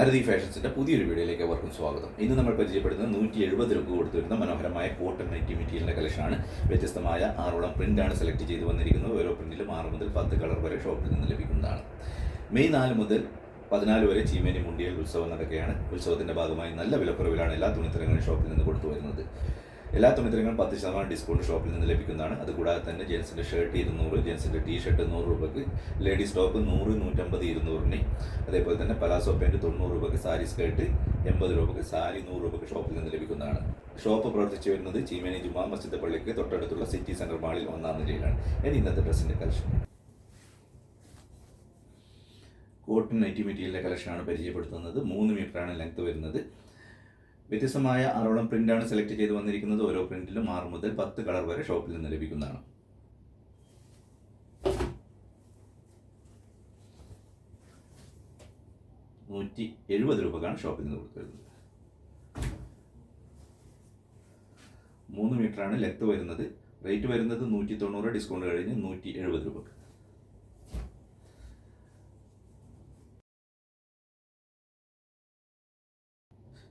ആരതി ഫാഷൻസിന്റെ പുതിയൊരു വീഡിയോയിലേക്ക് അവർക്കും സ്വാഗതം. ഇന്ന് നമ്മൾ പരിചയപ്പെടുന്നത് നൂറ്റി എഴുപത് രൂപ കൊടുത്തു വരുന്ന മനോഹരമായ കോട്ടൺ നൈറ്റി മെറ്റീരിയലിന്റെ കളക്ഷനാണ് വ്യത്യസ്തമായ ആറോളം പ്രിന്റാണ് സെലക്ട് ചെയ്ത് വന്നിരിക്കുന്നത്. ഓരോ പ്രിന്റിലും ആറ് മുതൽ പത്ത് കളർ വരെ ഷോപ്പിൽ നിന്ന് ലഭിക്കുന്നതാണ്. മെയ് നാല് മുതൽ പതിനാല് വരെ ചീമേനി മുണ്ടിയൽ ഉത്സവം നടക്കുകയാണ്. ഉത്സവത്തിന്റെ ഭാഗമായി നല്ല വിലക്കുറവിലാണ് എല്ലാ തുണിത്തരങ്ങളും ഷോപ്പിൽ നിന്ന് കൊടുത്തു വരുന്നത്. എല്ലാ തുണിത്തരങ്ങളും പത്ത് ശതമാനം ഡിസ്കൗണ്ട് ഷോപ്പിൽ നിന്ന് ലഭിക്കുന്നതാണ്. അതുകൂടാതെ തന്നെ ജെൻസിന്റെ ഷർട്ട് ഇരുന്നൂറ് ജെൻസിന്റെ ടീ ഷർട്ട് നൂറ് രൂപയ്ക്ക് ലേഡീസ് ടോപ്പ് നൂറ് നൂറ്റമ്പത് ഇരുന്നൂറിന്. അതേപോലെ തന്നെ പലാസോ പാന്റ് തൊണ്ണൂറ് രൂപയ്ക്ക് സാരി സ്കേർട്ട് എൺപത് രൂപയ്ക്ക് സാരി നൂറ് രൂപയ്ക്ക് ഷോപ്പിൽ നിന്ന് ലഭിക്കുന്നതാണ്. ഷോപ്പ് പ്രവർത്തിച്ചു വരുന്നത് ചീമേനി ജുമാ മസ്ജിദ് പള്ളിക്ക് തൊട്ടടുത്തുള്ള സിറ്റി സെന്റർ മാളിൽ ഒന്നാം നിലയിലാണ്. ഇനി ഇന്നത്തെ ഡ്രസ്സിന്റെ കളക്ഷൻ കോട്ടൺ നൈറ്റി മെറ്റീരിയലിന്റെ കളക്ഷനാണ് പരിചയപ്പെടുത്തുന്നത്. മൂന്ന് മീറ്ററാണ് ലെങ്ത് വരുന്നത്. വ്യത്യസ്തമായ അറോളം പ്രിന്റാണ് സെലക്ട് ചെയ്ത് വന്നിരിക്കുന്നത്. ഓരോ പ്രിന്റിലും ആറ് മുതൽ പത്ത് കളർ വരെ ഷോപ്പിൽ നിന്ന് ലഭിക്കുന്നതാണ്. നൂറ്റി എഴുപത് രൂപക്കാണ് ഷോപ്പിൽ നിന്ന് കൊടുത്തു മൂന്ന് മീറ്ററാണ് ലെത്ത് വരുന്നത്. റേറ്റ് വരുന്നത് നൂറ്റി തൊണ്ണൂറ് ഡിസ്കൗണ്ട് കഴിഞ്ഞ് നൂറ്റി എഴുപത് രൂപക്ക്.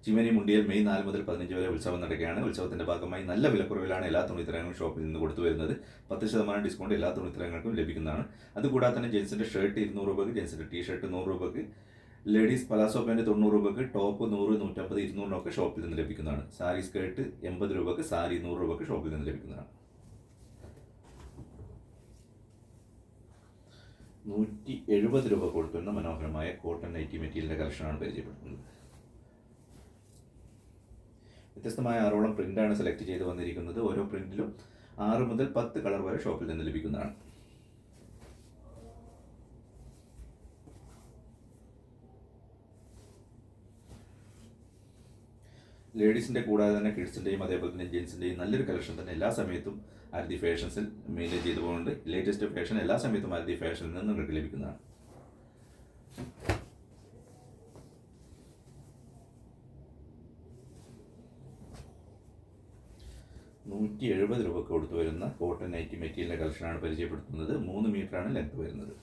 ചിമനി മുണ്ടിയൽ മെയ് നാല് മുതൽ പതിനഞ്ച് വരെ ഉത്സവം നടക്കുകയാണ്. ഉത്സവത്തിന്റെ ഭാഗമായി നല്ല വിലക്കുറവിലാണ് എല്ലാ തുണിത്തരങ്ങളും ഷോപ്പിൽ നിന്ന് കൊടുത്തു വരുന്നത്. പത്ത് ശതമാനം ഡിസ്കൗണ്ട് എല്ലാ തുണിത്തരങ്ങൾക്കും ലഭിക്കുന്നതാണ്. അതുകൂടാതെ തന്നെ ജെൻസിന്റെ ഷർട്ട് ഇരുന്നൂറ് രൂപയ്ക്ക് ജെൻസിന്റെ ടീ ഷർട്ട് നൂറ് രൂപയ്ക്ക് ലേഡീസ് പലാസോ പാന്റ് തൊണ്ണൂറ് രൂപയ്ക്ക് ടോപ്പ് നൂറ് നൂറ്റമ്പത് ഇരുന്നൂറിനൊക്കെ ഷോപ്പിൽ നിന്ന് ലഭിക്കുന്നതാണ്. സാരി സ്കേർട്ട് എൺപത് രൂപയ്ക്ക് സാരി നൂറ് രൂപയ്ക്ക് ഷോപ്പിൽ നിന്ന് ലഭിക്കുന്നതാണ്. നൂറ്റി എഴുപത് രൂപ കൊടുത്തുന്ന മനോഹരമായ കോട്ടൺ നൈറ്റി മെറ്റീരിയലിന്റെ കളക്ഷനാണ് പരിചയപ്പെടുത്തുന്നത്. വ്യത്യസ്തമായ ആറോളം പ്രിന്റാണ് സെലക്ട് ചെയ്ത് വന്നിരിക്കുന്നത്. ഓരോ പ്രിന്റിലും ആറ് മുതൽ പത്ത് കളർ വരെ ഷോപ്പിൽ നിന്ന് ലഭിക്കുന്നതാണ്. ലേഡീസിന്റെ കൂടാതെ തന്നെ കിഡ്സിന്റെയും അതേപോലെ തന്നെ ജെൻസിന്റെയും നല്ലൊരു കളക്ഷൻ തന്നെ എല്ലാ സമയത്തും ആരതി ഫാഷൻസിൽ മെയിന്റെയിൻ ചെയ്തു പോകുന്നുണ്ട് ലേറ്റസ്റ്റ് ഫാഷൻ എല്ലാ സമയത്തും ആരതി ഫാഷനിൽ നിന്ന് നിങ്ങൾക്ക് ലഭിക്കുന്നതാണ്. നൂറ്റി എഴുപത് രൂപ കൊടുത്തു വരുന്ന കോട്ടൺ നൈറ്റി മെറ്റീരിയൽ കളക്ഷനാണ് പരിചയപ്പെടുത്തുന്നത്. മൂന്ന് മീറ്ററാണ് ലെങ്ത് വരുന്നത്.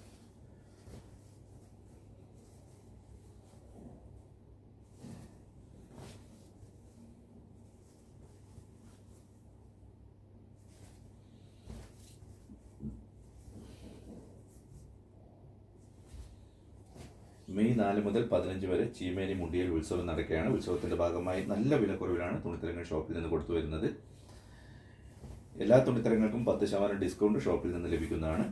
മെയ് നാല് മുതൽ പതിനഞ്ച് വരെ ചീമേനി മുണ്ടിയൽ ഉത്സവം നടക്കുകയാണ്. ഉത്സവത്തിന്റെ ഭാഗമായി നല്ല വിലക്കുറവിലാണ് തുണിത്തരങ്ങൾ ഷോപ്പിൽ നിന്ന് കൊടുത്തു വരുന്നത്. എല്ലാ തുണിത്തരങ്ങൾക്കും പത്ത് ശതമാനം ഡിസ്കൗണ്ട് ഷോപ്പിൽ നിന്ന് ലഭിക്കുന്നതാണ്.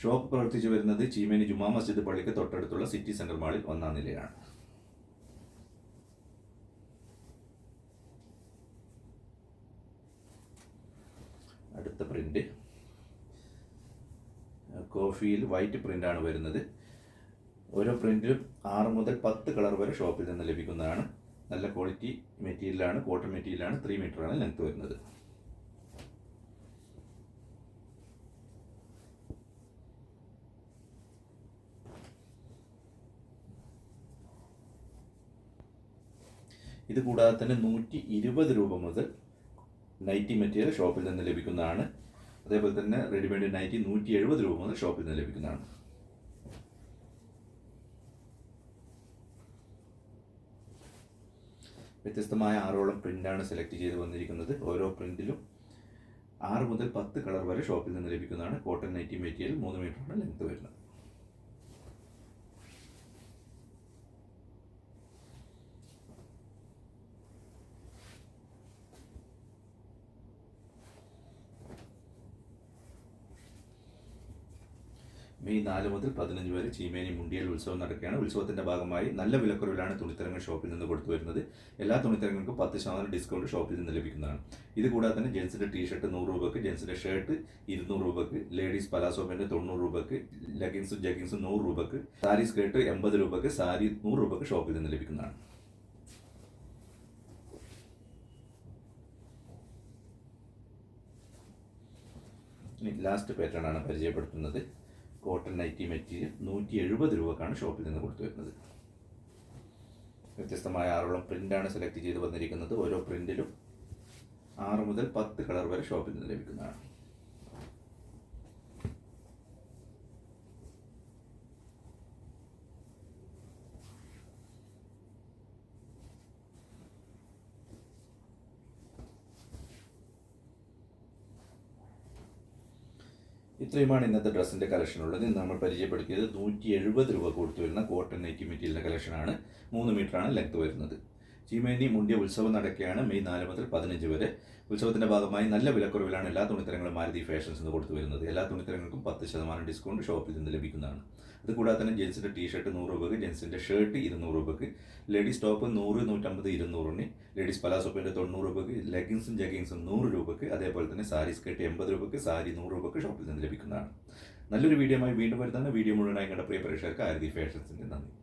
ഷോപ്പ് പ്രവർത്തിച്ചു വരുന്നത് ചീമേനി ജുമാ മസ്ജിദ് പള്ളിക്ക് തൊട്ടടുത്തുള്ള സിറ്റി സെന്റർ മാളിൽ ഒന്നാം നിലയാണ്. അടുത്ത പ്രിന്റ് കോഫിയിൽ വൈറ്റ് പ്രിന്റാണ് വരുന്നത്. ഓരോ പ്രിന്റിലും ആറ് മുതൽ പത്ത് കളർ വരെ ഷോപ്പിൽ നിന്ന് ലഭിക്കുന്നതാണ്. നല്ല ക്വാളിറ്റി മെറ്റീരിയലാണ് കോട്ടൺ മെറ്റീരിയലാണ് ത്രീ മീറ്ററാണ് ലെങ്ത് വരുന്നത്. ഇത് കൂടാതെ തന്നെ നൂറ്റി ഇരുപത് രൂപ മുതൽ നൈറ്റി മെറ്റീരിയൽ ഷോപ്പിൽ നിന്ന് ലഭിക്കുന്നതാണ്. അതേപോലെ തന്നെ റെഡിമെയ്ഡ് നൈറ്റി നൂറ്റി എഴുപത് രൂപ മുതൽ ഷോപ്പിൽ നിന്ന് ലഭിക്കുന്നതാണ്. വ്യത്യസ്തമായ ആറോളം പ്രിന്റാണ് സെലക്ട് ചെയ്ത് വന്നിരിക്കുന്നത്. ഓരോ പ്രിന്റിലും ആറ് മുതൽ പത്ത് കളർ വരെ ഷോപ്പിൽ നിന്ന് ലഭിക്കുന്നതാണ്. കോട്ടൺ നൈറ്റി മെറ്റീരിയൽ മൂന്ന് മീറ്ററാണ് ലെങ്ത് വരുന്നത്. മെയ് നാല് മുതൽ പതിനഞ്ച് വരെ ചീമേനി മുണ്ടിയൽ ഉത്സവം നടക്കുകയാണ്. ഉത്സവത്തിന്റെ ഭാഗമായി നല്ല വിലക്കുറവിലാണ് തുണിത്തരങ്ങൾ ഷോപ്പിൽ നിന്ന് കൊടുത്തു വരുന്നത്. എല്ലാ തുണിത്തരങ്ങൾക്കും പത്ത് ശതമാനം ഡിസ്കൗണ്ട് ഷോപ്പിൽ നിന്ന് ലഭിക്കുന്നതാണ്. ഇത് കൂടാതെ തന്നെ ജെൻസിന്റെ ടീഷർട്ട് നൂറ് രൂപയ്ക്ക് ജെൻസിന്റെ ഷർട്ട് ഇരുന്നൂറ് രൂപയ്ക്ക് ലേഡീസ് പലാസോ പാന്റ് തൊണ്ണൂറ് രൂപയ്ക്ക് ലെഗിൻസും ജഗിൻസും നൂറ് രൂപയ്ക്ക് സാരി സ്കേർട്ട് എൺപത് രൂപയ്ക്ക് സാരി നൂറ് രൂപയ്ക്ക് ഷോപ്പിൽ നിന്ന് ലഭിക്കുന്നതാണ്. ലാസ്റ്റ് പാറ്റേൺ ആണ് പരിചയപ്പെടുത്തുന്നത്. കോട്ടൺ നൈറ്റി മെറ്റീരിയൽ നൂറ്റി എഴുപത് രൂപക്കാണ് ഷോപ്പിൽ നിന്ന് കൊടുത്തു വരുന്നത്. വ്യത്യസ്തമായ ആറോളം പ്രിന്റാണ് സെലക്ട് ചെയ്ത് വന്നിരിക്കുന്നത്. ഓരോ പ്രിന്റിലും ആറ് മുതൽ പത്ത് കളർ വരെ ഷോപ്പിൽ നിന്ന് ലഭിക്കുന്നതാണ്. ഇത്രയുമാണ് ഇന്നത്തെ ഡ്രസ്സിന്റെ കളക്ഷൻ ഉള്ളത് ഇന്ന് നമ്മൾ പരിചയപ്പെടുത്തിയത് നൂറ്റി എഴുപത് രൂപ കൊടുത്തു വരുന്ന കോട്ടൺ നൈറ്റി മെറ്റീരിയലിന്റെ കളക്ഷനാണ്. മൂന്ന് മീറ്ററാണ് ലെങ്ത് വരുന്നത്. ചീമേനി മുണ്ടിയ ഉത്സവം നടക്കുകയാണ് മെയ് നാല് മുതൽ പതിനഞ്ച് വരെ. ഉത്സവത്തിന്റെ ഭാഗമായി നല്ല വിലക്കുറവിലാണ് എല്ലാ തുണിത്തരങ്ങളും മാരുതി ഫാഷൻസ് എന്ന് കൊടുത്തു വരുന്നത്. എല്ലാ തുണിത്തരങ്ങൾക്കും പത്ത് ശതമാനം ഡിസ്കൗണ്ട് ഷോപ്പിൽ നിന്ന് ലഭിക്കുന്നതാണ്. അതുകൂടാതെ തന്നെ ജെൻസിന്റെ ടീഷർട്ട് നൂറ് രൂപയ്ക്ക് ജെൻസിന്റെ ഷർട്ട് ഇരുന്നൂറ് രൂപയ്ക്ക് ലേഡീസ് ടോപ്പ് നൂറ് നൂറ്റമ്പത് ഇരുന്നൂറിന് ലേഡീസ് പലാസോപ്പിന്റെ തൊണ്ണൂറ് രൂപയ്ക്ക് ലെഗിൻസും ജഗിൻസും നൂറ് രൂപയ്ക്ക് അതേപോലെ തന്നെ സാരി സ്കേർട്ട് എൺപത് രൂപയ്ക്ക് സാരി നൂറ് രൂപയ്ക്ക് ഷോപ്പിൽ നിന്ന് ലഭിക്കുന്നതാണ്. നല്ലൊരു വീഡിയോ വീണ്ടും വരുന്നതാണ്. വീഡിയോ മുഴുവനായി കണ്ട പ്രിയ പ്രേക്ഷകർക്ക് ആരതി ഫാഷൻസിന്റെ നന്ദി.